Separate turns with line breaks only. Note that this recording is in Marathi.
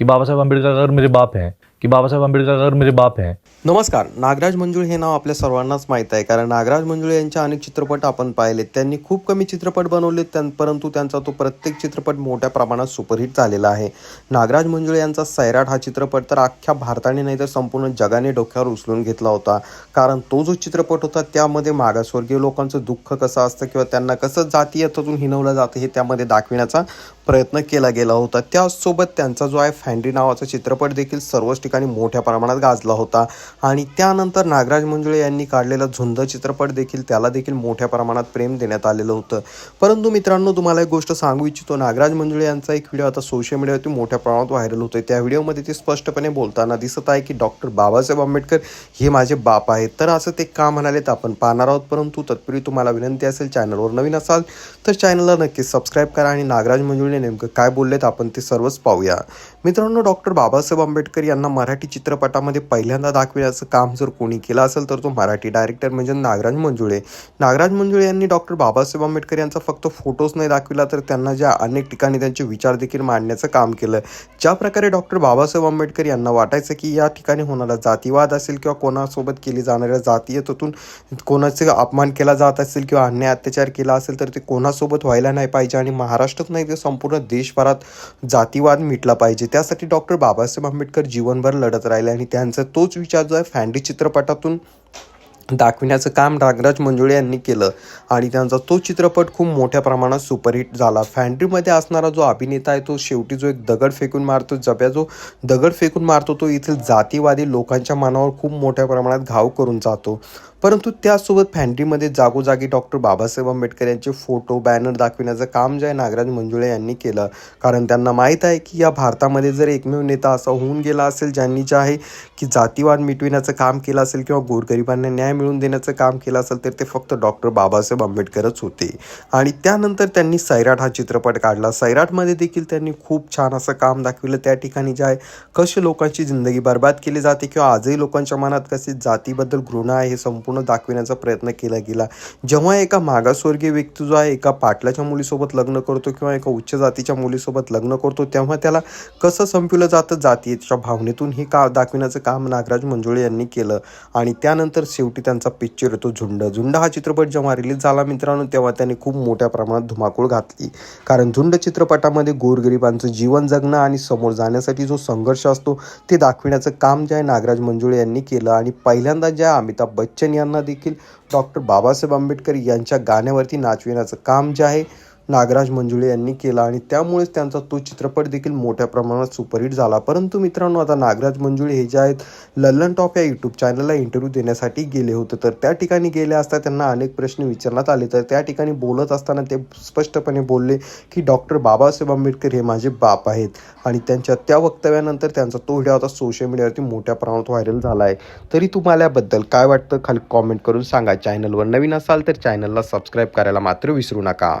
कि बाबा साहब आंबेडकर अगर मेरे बाप हैं की बाबासाहेब आंबेडकर मेरे बाप आहे
नमस्कार. नागराज मंजुळे हे नाव आपल्या सर्वांनाच माहीत आहे कारण नागराज मंजुळे यांच्या अनेक चित्रपट आपण पाहिलेत त्यांनी खूप कमी चित्रपट बनवलेत त्यां परंतु त्यांचा तो प्रत्येक चित्रपट मोठ्या प्रमाणात सुपरहिट झालेला आहे. नागराज मंजुळे यांचा सैराट हा चित्रपट तर अख्ख्या भारताने नाही तर संपूर्ण जगाने डोक्यावर उचलून घेतला होता. कारण तो जो चित्रपट होता त्यामध्ये मागासवर्गीय लोकांचं दुःख कसं असतं किंवा त्यांना कसं जातीयतून हिनवलं जातं हे त्यामध्ये दाखविण्याचा प्रयत्न केला गेला होता. त्यासोबत त्यांचा जो आहे फॅन्ड्री नावाचा चित्रपट देखील सर्वच ठिकाणी मोठ्या प्रमाणात गाजला होता. आणि त्यानंतर नागराज मंजुळे यांनी काढलेला झुंद चित्रपट देखील त्याला देखील मोठ्या प्रमाणात प्रेम देण्यात आलेलं होतं. परंतु मित्रांनो तुम्हाला एक गोष्ट सांगू इच्छितो. नागराज मंजुळे यांचा एक व्हिडिओ आता सोशल मीडियावरती मोठ्या प्रमाणात व्हायरल होतोय. त्या व्हिडिओमध्ये ते स्पष्टपणे बोलताना दिसत आहे की डॉक्टर बाबासाहेब आंबेडकर हे माझे बाप आहेत. तर असं ते का म्हणाले तर आपण पाहणार आहोत. परंतु तत्पूर्वी तुम्हाला विनंती असेल चॅनलवर नवीन असाल तर चॅनलला नक्कीच सबस्क्राईब करा आणि नागराज मंजुळे नेमकं काय बोललेत आपण ते सर्वच पाहूया. मित्रांनो डॉक्टर बाबासाहेब आंबेडकर यांना मराठी चित्रपटामध्ये पहिल्यांदा दाखविण्याचं काम जर कोणी केलं असेल तर तो मराठी डायरेक्टर म्हणजे नागराज मंजुळे. नागराज मंजुळे यांनी डॉक्टर बाबासाहेब आंबेडकर यांचा फक्त फोटोज नाही दाखविला तर त्यांना ज्या अनेक ठिकाणी त्यांचे विचार देखील मांडण्याचं काम केलं. ज्या प्रकारे डॉक्टर बाबासाहेब आंबेडकर यांना वाटायचं की या ठिकाणी होणारा जातीवाद असेल किंवा कोणासोबत केली जाणाऱ्या जातीयतेतून कोणाचे अपमान केला जात असेल किंवा अन्याय अत्याचार केला असेल तर ते कोणासोबत व्हायला नाही पाहिजे आणि महाराष्ट्रात नाही ते संपूर्ण देशभरात जातीवाद मिटला पाहिजे. त्यासाठी डॉक्टर बाबासाहेब आंबेडकर जीवनभर लढत राहिले आणि त्यांचा तोच विचार जो आहे फॅन्डी चित्रपटातून दाखविण्याचं काम नागराज मंजुळे यांनी केलं. आणि त्यांचा तो चित्रपट खूप मोठ्या प्रमाणात सुपरहिट झाला. फॅन्ड्रीमध्ये असणारा जो अभिनेता आहे तो शेवटी जो एक दगड फेकून मारतो जब्या जो दगड फेकून मारतो तो येथील जातीवादी लोकांच्या मनावर खूप मोठ्या प्रमाणात घाव करून जातो. परंतु त्यासोबत फॅन्ट्रीमध्ये जागोजागी डॉक्टर बाबासाहेब आंबेडकर यांचे फोटो बॅनर दाखविण्याचं काम जे आहे नागराज मंजुळे यांनी केलं. कारण त्यांना माहीत आहे की या भारतामध्ये जर एकमेव नेता असा होऊन गेला असेल ज्यांनी जे आहे की जातीवाद मिटविण्याचं काम केलं असेल किंवा गोरगरिबांना न्याय मिळवून देण्याचं काम केलं असेल तर ते फक्त डॉक्टर बाबासाहेब आंबेडकरच होते. आणि त्यानंतर त्यांनी सैराट हा चित्रपट काढला. सैराटमध्ये देखील त्यांनी खूप छान असं काम दाखविलं. त्या ठिकाणी जे आहे कसे लोकांची जिंदगी बर्बाद केली जाते किंवा आजही लोकांच्या मनात कसे जातीबद्दल घृणा आहे हे संपूर्ण दाखविण्याचा प्रयत्न केला गेला. जेव्हा एका मागासवर्गीय व्यक्ती जो आहे एका पाटलाच्या मुलीसोबत लग्न करतो किंवा एका उच्च जातीच्या मुलीसोबत लग्न करतो तेव्हा त्याला कसं संपवलं जातं जातीच्या भावनेतून हे का दाखविण्याचं काम नागराज मंजुळे यांनी केलं. आणि त्यानंतर शेवटी त्यांचा पिक्चर येतो झुंड. झुंड हा चित्रपट जेव्हा रिलीज झाला मित्रांनो तेव्हा त्याने खूप मोठ्या प्रमाणात धुमाकूळ घातली. कारण झुंड चित्रपटामध्ये गोरगरिबांचं जीवन जगणं आणि समोर जाण्यासाठी जो संघर्ष असतो ते दाखविण्याचं काम जे आहे नागराज मंजुळे यांनी केलं. आणि पहिल्यांदा ज्या अमिताभ बच्चन यांना देखील डॉक्टर बाबासाहेब आंबेडकर यांच्या गाण्यावरती नाचविण्याचं काम जे आहे नागराज मंजुळे यांनी केला आणि त्यामुळेच त्यांचा तो चित्रपट देखील मोठ्या प्रमाणात सुपरहिट झाला. परंतु मित्रांनो आता नागराज मंजुळे हे जे आहेत लल्लन टॉप या यूट्यूब चॅनलला इंटरव्ह्यू देण्यासाठी गेले होते. तर त्या ठिकाणी गेले असता त्यांना अनेक प्रश्न विचारण्यात आले. तर त्या ठिकाणी बोलत असताना ते स्पष्टपणे बोलले की डॉक्टर बाबासाहेब आंबेडकर हे माझे बाप आहेत. आणि त्यांच्या त्या वक्तव्यानंतर त्यांचा तो व्हिडिओ आता सोशल मीडियावरती मोठ्या प्रमाणात व्हायरल झाला आहे. तरी तुम्हाला याबद्दल काय वाटतं? खाली कॉमेंट करून सांगा. चॅनलवर नवीन असाल तर चॅनलला सबस्क्राईब करायला मात्र विसरू नका.